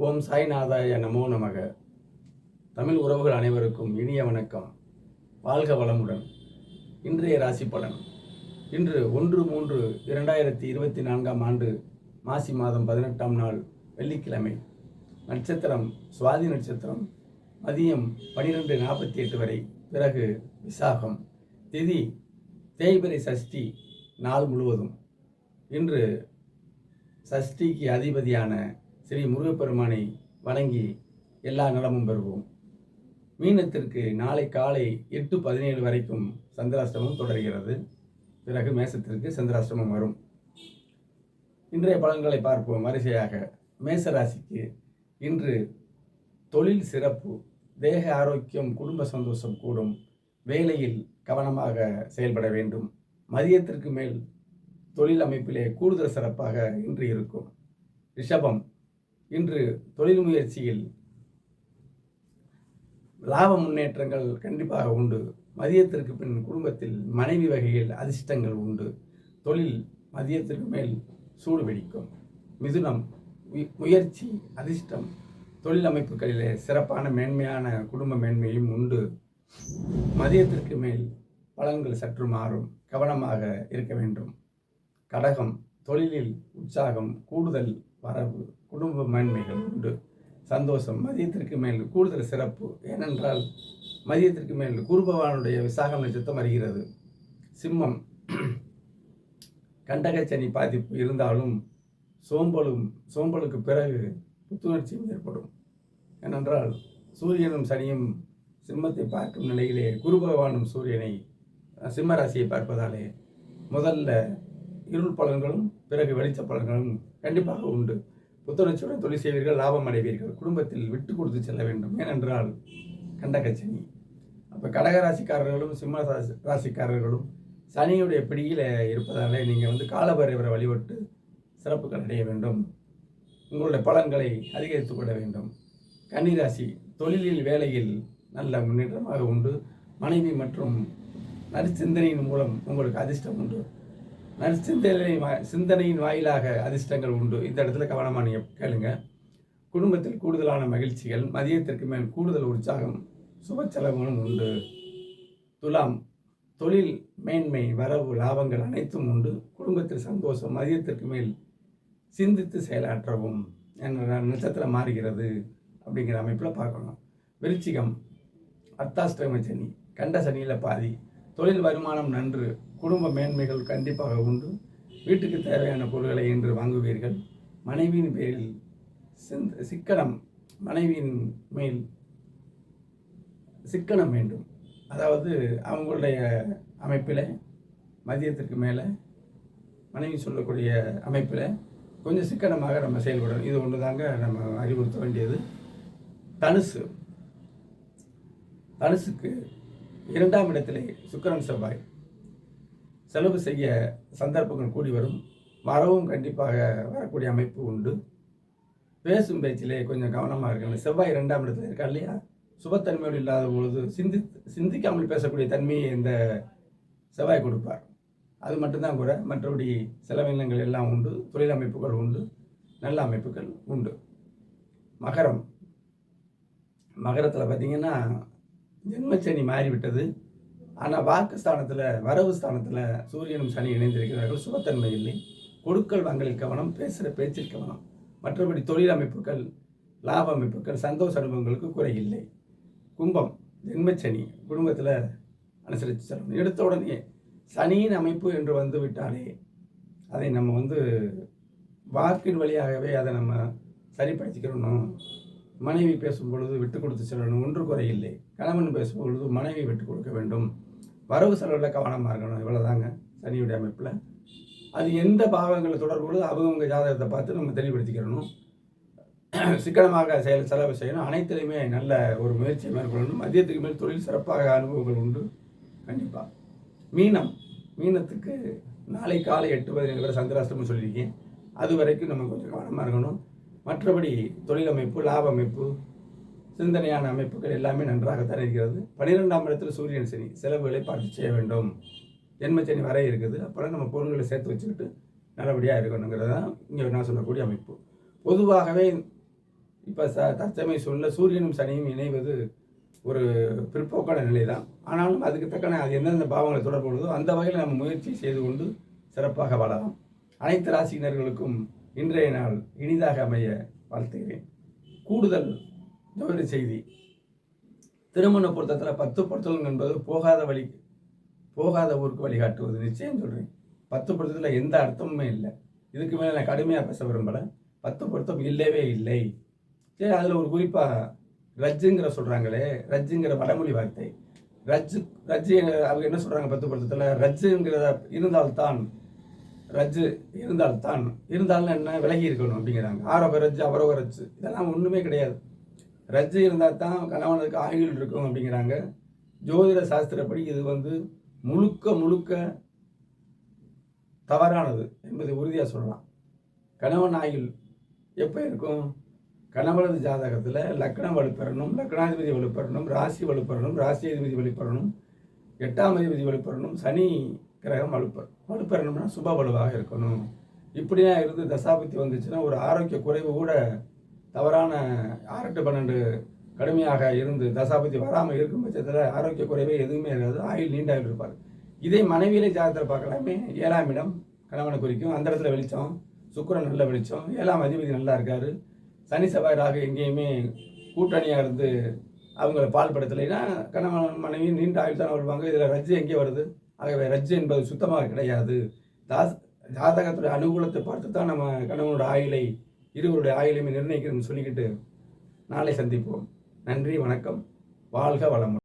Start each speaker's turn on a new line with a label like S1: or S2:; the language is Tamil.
S1: ஓம் சாய்நாதாய நமோ நமக. தமிழ் உறவுகள் அனைவருக்கும் இனிய வணக்கம். வாழ்க வளமுடன். இன்றைய ராசி பலன். இன்று ஒன்று மூன்று இரண்டாயிரத்தி இருபத்தி நான்காம் ஆண்டு மாசி மாதம் பதினெட்டாம் நாள் வெள்ளிக்கிழமை. நட்சத்திரம் சுவாதி நட்சத்திரம் மதியம் பனிரெண்டு நாற்பத்தி எட்டு வரை பிறகு விசாகம். திதி தேய்பிரை சஷ்டி நாள் முழுவதும். இன்று சஷ்டிக்கு அதிபதியான ஸ்ரீ முருகப்பெருமானை வணங்கி எல்லா நலமும் பெறுவோம். மீனத்திற்கு நாளை காலை எட்டு பதினேழு வரைக்கும் சந்திராஷ்டமம் தொடர்கிறது. பிறகு மேசத்திற்கு சந்திராஷ்டமம் வரும். இன்றைய பலன்களை பார்ப்போம். வரிசையாக மேச ராசிக்கு இன்று தொழில் சிறப்பு தேக ஆரோக்கியம் குடும்ப சந்தோஷம் கூடும் வேலையில் கவனமாக செயல்பட வேண்டும். மதியத்திற்கு மேல் தொழில் அமைப்பிலே கூடுதல் சிறப்பாக இன்று இருக்கும். ரிஷபம் இன்று தொழில் முயற்சியில் லாப முன்னேற்றங்கள் கண்டிப்பாக உண்டு. மதியத்திற்கு பின் குடும்பத்தில் மனைவி வகையில் அதிர்ஷ்டங்கள் உண்டு. தொழில் மதியத்திற்கு மேல் சூடு பிடிக்கும் மிதுனம் மு- முயற்சி அதிர்ஷ்டம் தொழில் அமைப்புகளிலே சிறப்பான மேன்மையான குடும்ப மேன்மையும் உண்டு. மதியத்திற்கு மேல் பலன்கள் சற்று மாறும். கவனமாக இருக்க வேண்டும். கடகம் தொழிலில் உற்சாகம் கூடுதல் வரவு குடும்ப மேன்மைகள் உண்டு. சந்தோஷம் மதியத்திற்கு மேல் கூடுதல் சிறப்பு. ஏனென்றால் மதியத்திற்கு மேல் குருபவானுடைய விசாகம் நட்சத்திரம் வருகிறது சிம்மம் கண்டகச்சனி பாதிப்பு இருந்தாலும் சோம்பலும் சோம்பலுக்கு பிறகு புத்துணர்ச்சியும் ஏற்படும். ஏனென்றால் சூரியனும் சனியும் சிம்மத்தை பார்க்கும் நிலையிலே குரு பகவானும் சூரியனை சிம்ம ராசியை பார்ப்பதாலே முதல்ல இருள் பலன்களும் பிறகு வெளிச்ச பலன்களும் கண்டிப்பாக உண்டு. புத்துணர்ச்சியுடன் தொழில் செய்வீர்கள் லாபம் அடைவீர்கள் குடும்பத்தில் விட்டு கொடுத்து செல்ல வேண்டும். ஏனென்றால் கண்டகச்சனி அப்போ கடக ராசிக்காரர்களும் சிம்ம ராசிக்காரர்களும் சனியுடைய பிடியில் இருப்பதால் நீங்கள் வந்து காலபைரவரை வழிபட்டு சிறப்புகள் அடைய வேண்டும். உங்களுடைய பலன்களை அதிகரித்து கொள்ள வேண்டும். கன்னிராசி தொழிலில் வேலையில் நல்ல முன்னேற்றமாக உண்டு. மனைவி மற்றும் நற்சிந்தனையின் மூலம் உங்களுக்கு அதிர்ஷ்டம் உண்டு. நற்சிந்தனை வா- சிந்தனையின் வாயிலாக அதிர்ஷ்டங்கள் உண்டு. இந்த இடத்துல கவனமாக நீங்கள் கேளுங்க. குடும்பத்தில் கூடுதலான மகிழ்ச்சிகள் மதியத்திற்கு மேல் கூடுதல் உற்சாகம் சுப செலவுகளும் உண்டு. துலாம் தொழில் மேன்மை வரவு லாபங்கள் அனைத்தும் உண்டு. குடும்பத்தில் சந்தோஷம் மதியத்திற்கு மேல் சிந்தித்து செயலாற்றவும் என்ற நட்சத்திரம் மாறுகிறது அப்படிங்கிற அமைப்பில் பார்க்கணும். விருச்சிகம் அர்த்தாஷ்டம சனி கண்ட சனியில் பாதி தொழில் வருமானம் நன்று குடும்ப மேன்மைகள் கண்டிப்பாக உண்டு. வீட்டுக்கு தேவையான பொருட்களை இன்று வாங்குவீர்கள். மனைவியின் பேரில் சிக்கனம் மனைவியின் மேல் சிக்கனம் வேண்டும். அதாவது அவங்களுடைய அமைப்பில் மதியத்திற்கு மேலே மனைவி சொல்லக்கூடிய அமைப்பில் கொஞ்சம் சிக்கனமாக நம்ம செயல்படணும். இது ஒன்று தாங்க நம்ம அறிவுறுத்த வேண்டியது. தனுசு. தனுசுக்கு இரண்டாம் இடத்திலே சுக்கரன் செவ்வாய். செலவு செய்ய சந்தர்ப்பங்கள் கூடி வரும். வரவும் கண்டிப்பாக வரக்கூடிய அமைப்பு உண்டு. பேசும் பேச்சிலே கொஞ்சம் கவனமாக இருக்கணும் செவ்வாய் ரெண்டாம் இடத்துல இருக்கா இல்லையா? சுபத்தன்மையோடு இல்லாத பொழுது சிந்தி சிந்திக்காமல் பேசக்கூடிய தன்மையை இந்த செவ்வாய் கொடுப்பார். அது மட்டும்தான் கூட மற்றபடி செலவினங்கள் எல்லாம் உண்டு. தொழில் அமைப்புகள் உண்டு. நல்ல அமைப்புகள் உண்டு. மகரம். மகரத்தில் பார்த்தீங்கன்னா ஜென்மச்சனி மாறிவிட்டது. ஆனால் வாக்கு ஸ்தானத்தில் வரவு ஸ்தானத்தில் சூரியனும் சனி இணைந்திருக்கிறார்கள். சுபத்தன்மை இல்லை. கொடுக்கல் வாங்கலில் கவனம் பேசுகிற பேச்சில் கவனம். மற்றபடி தொழில் அமைப்புகள் லாப அமைப்புகள் சந்தோஷ அனுபவங்களுக்கு குறையில்லை கும்பம் ஜென்மச்சனி குடும்பத்தில் அனுசரித்து செல்லணும் எடுத்த உடனே சனியின் அமைப்பு என்று வந்து விட்டாலே அதை நம்ம வந்து வாக்கின் வழியாகவே அதை நம்ம சரிப்படுத்திக்கிறணும் மனைவி பேசும் பொழுது விட்டு கொடுத்து செல்லணும். ஒன்று குறையில்லை கணவன் பேசும் பொழுது மனைவி விட்டு கொடுக்க வேண்டும். வரவு செலவில் கவனமாக இருக்கணும். இவ்வளோதாங்க சனியுடைய அமைப்பில். அது எந்த பாவங்களை தொடர்புள்ளது அவங்கவுங்க ஜாதகத்தை பார்த்து நம்ம தெளிவுபடுத்திக்கிறணும். சிக்கனமாக செயல் செலவு செய்யணும். அனைத்திலையுமே நல்ல ஒரு முயற்சியை மேற்கொள்ளணும். மதியத்துக்கு மேல் தொழில் சிறப்பாக அனுபவங்கள் உண்டு. கண்டிப்பாக மீனம். மீனத்துக்கு நாளை காலை எட்டு பதினேழு வரை சந்திராஷ்டமம் சொல்லியிருக்கேன். அது வரைக்கும் நம்ம கொஞ்சம் கவனமாக இருக்கணும். மற்றபடி தொழில் அமைப்பு லாப அமைப்பு சிந்தனையான அமைப்புகள் எல்லாமே நன்றாகத்தான் இருக்கிறது. பன்னிரெண்டாம் இடத்துல சூரியன் சனி செலவுகளை பார்த்து செய்ய வேண்டும். ஜென்மச்சனி வரை இருக்குது. அப்புறம் நம்ம பொருள்களை சேர்த்து வச்சுக்கிட்டு நல்லபடியாக இருக்கணுங்கிறது தான் இங்கே நான் சொல்லக்கூடிய அமைப்பு. பொதுவாகவே இப்போ ச தற்சமய சூழ்நிலை சூரியனும் சனியும் இணைவது ஒரு பிற்போக்கான நிலை தான் ஆனாலும் அதுக்கு தக்கன அது எந்தெந்த பாவங்களை தொடர்புள்ளதோ அந்த வகையில் நம்ம முயற்சி செய்து கொண்டு சிறப்பாக வாழலாம். அனைத்து ராசியினர்களுக்கும் இன்றைய நாள் இனிதாக அமைய வாழ்த்துகிறேன். கூடுதல் ஒரு செய்தி. திருமண பொருத்தத்தில் பத்து பொருத்தங்கள் என்பது போகாத வழி போகாத ஊருக்கு வழிகாட்டுவது. நிச்சயம் சொல்கிறேன் பத்து பொருத்தத்தில் எந்த அர்த்தமுமே இல்லை. இதுக்கு மேலே நான் கடுமையாக பேச விரும்பலை. பத்து பொருத்தம் இல்லவே இல்லை. சரி அதில் ஒரு குறிப்பாக ரஜ்ஜுங்கிற சொல்கிறாங்களே ரஜ்ஜுங்கிற வடமொழி வார்த்தை. ரஜ்ஜு ரஜ்ஜு அவங்க என்ன சொல்கிறாங்க பத்து பொருத்தத்தில்? ரஜ்ஜுங்கிறத இருந்தால்தான் ரஜ்ஜு இருந்தால்தான் இருந்தாலும் என்ன? விலகி இருக்கணும் அப்படிங்கிறாங்க. ஆரோக ரஜ்ஜு அவரோக ரஜ்ஜு. இதெல்லாம் ஒன்றுமே கிடையாது. ரஜ்ஜு இருந்தால் தான் கணவனுக்கு ஆயுள் இருக்கும் அப்படிங்கிறாங்க. ஜோதிட சாஸ்திரப்படி இது வந்து முழுக்க முழுக்க தவறானது என்பதை உறுதியாக சொல்லலாம். கணவன் ஆயுள் எப்போ இருக்கும்? கணவனது ஜாதகத்தில் லக்னம் வலுப்பெறணும் லக்னாதிபதி வலுப்பெறணும் ராசி வலுப்பெறணும் ராசி அதிபதி வலுப்பெறணும் எட்டாம் அதிபதி வலுப்பெறணும் சனி கிரகம் வலுப்பெற வலுப்பெறணும்னா சுப வலுவாக இருக்கணும். இப்படியா இருந்து தசாபத்தி வந்துச்சுன்னா ஒரு ஆரோக்கிய குறைவு கூட தவறான ஆறு பன்னெண்டு கடுமையாக இருந்து தசாபதி வராமல் இருக்கும் பட்சத்தில் ஆரோக்கிய குறைவே எதுவுமே இருக்காது. ஆயுள் நீண்ட இருப்பார். இதே மனைவியிலே ஜாதகத்தில் பார்க்கலாமே. ஏழாம் இடம் கணவனை குறிக்கும். அந்த இடத்துல வெளிச்சம். சுக்கிரன் நல்ல வெளிச்சம். ஏழாம் அதிபதி நல்லா இருக்கார். சனி செவ்வாய் ராகு எங்கேயுமே கூட்டணியாக இருந்து அவங்கள பால்படுத்தலைன்னா கணவன் மனைவி நீண்ட ஆயுள் தான் வருவாங்க. இதில் ரஜ்ஜு எங்கே வருது? ஆகவே ரஜ்ஜு என்பது சுத்தமாக கிடையாது. தாஸ் ஜாதகத்துடைய அனுகூலத்தை பார்த்து தான் நம்ம கணவனோட ஆயுளை இருவருடைய ஆயுளையும் நிர்ணயிக்கணும்னு சொல்லிக்கிட்டு நாளை சந்திப்போம். நன்றி வணக்கம். வாழ்க வளமுடன்.